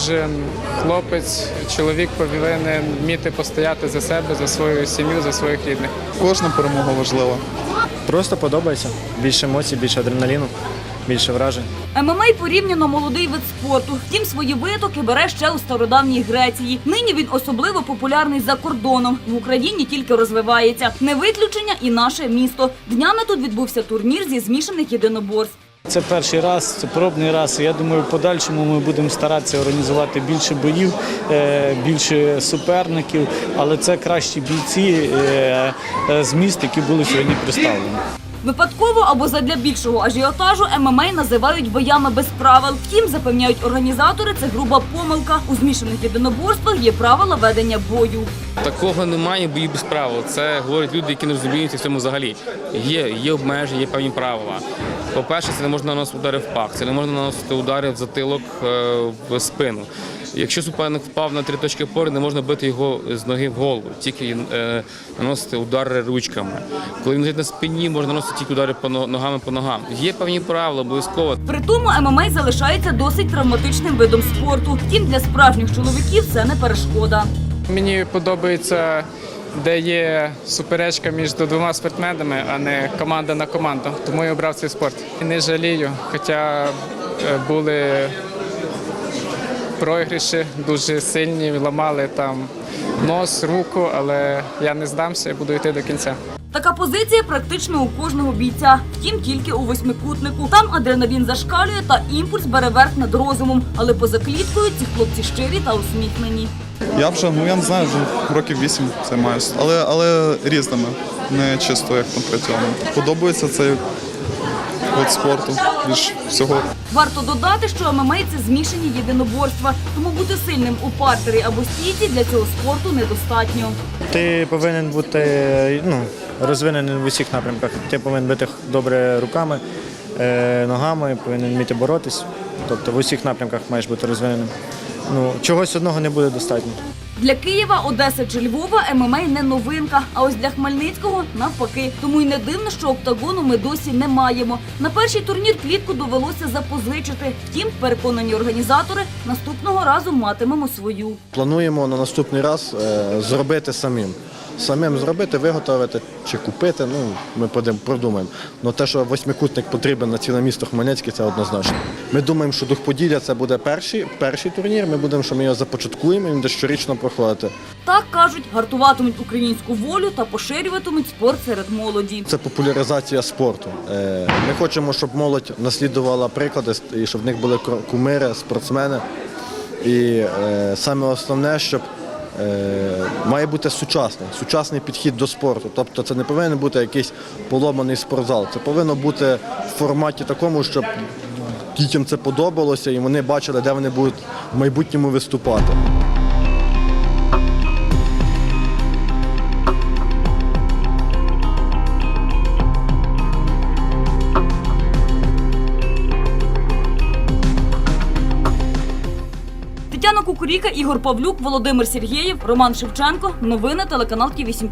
кожен хлопець, чоловік повинен вміти постояти за себе, за свою сім'ю, за своїх рідних. Кожна перемога важлива. Просто подобається. Більше емоцій, більше адреналіну, більше вражень. ММА порівняно молодий вид спорту. Втім, свої витоки бере ще у стародавній Греції. Нині він особливо популярний за кордоном. В Україні тільки розвивається. Не виключення і наше місто. Днями тут відбувся турнір зі змішаних єдиноборств. Це перший раз, це пробний раз. Я думаю, в подальшому ми будемо старатися організувати більше боїв, е, більше суперників, але це кращі бійці е, е, з міст, які були сьогодні представлені. Випадково або задля більшого ажіотажу ММА називають боями без правил. Втім, запевняють організатори, це груба помилка. У змішаних єдиноборствах є правила ведення бою. Такого немає бої без правил. Це говорять люди, які не розуміються в цьому взагалі. Є, є обмеження, є певні правила. По-перше, це не можна наносити удари в пах, це не можна наносити удари в затилок е, в спину. Якщо суперник впав на три точки опори, не можна бити його з ноги в голову, тільки е, наносити удари ручками. Коли він лежить на спині, можна наносити тільки удари по ногами по ногам. Є певні правила, обов'язково. При тому ММА залишається досить травматичним видом спорту. Втім, для справжніх чоловіків це не перешкода. Мені подобається, де є суперечка між двома спортсменами, а не команда на команду. Тому я обрав цей спорт. Не жалію, хоча е, були прогріші дуже сильні, ламали там нос, руку, але я не здамся і буду йти до кінця. Така позиція практично у кожного бійця. Втім, тільки у восьмикутнику. Там адреналін зашкалює та імпульс бере верх над розумом. Але поза кліткою ці хлопці щирі та усміхнені. Я вже, ну я не знаю, вже років вісім займаюся. Але, але різними, не чисто як там працювано. Подобається цей вид спорту більш всього. Варто додати, що ММА – це змішані єдиноборства, тому бути сильним у партері або стійці для цього спорту недостатньо. Ти повинен бути ну, розвинений в усіх напрямках. Ти повинен бити добре руками, е, ногами, повинен вміти боротись. Тобто в усіх напрямках маєш бути розвиненим. Ну, чогось одного не буде достатньо. Для Києва, Одеси чи Львова ММА не новинка, а ось для Хмельницького навпаки. Тому й не дивно, що октагону ми досі не маємо. На перший турнір клітку довелося запозичити. Втім, переконані організатори, наступного разу матимемо свою. Плануємо на наступний раз е, зробити самим. Самим зробити, виготовити чи купити. Ну ми продумаємо. Ну те, що восьмикутник потрібен на ціле місто Хмельницьке, це однозначно. Ми думаємо, що Духподілля це буде перший, перший турнір. Ми будемо, що ми його започаткуємо. і буде щорічно проходити. Так кажуть, гартуватимуть українську волю та поширюватимуть спорт серед молоді. Це популяризація спорту. Е, Ми хочемо, щоб молодь наслідувала приклади і щоб в них були кумири, спортсмени. І е, саме основне, щоб має бути сучасний, сучасний підхід до спорту. Тобто це не повинен бути якийсь поломаний спортзал. Це повинно бути в форматі такому, щоб дітям це подобалося і вони бачили, де вони будуть в майбутньому виступати. Тетяна Кукуріка, Ігор Павлюк, Володимир Сергєєв, Роман Шевченко. Новини телеканал Ті 8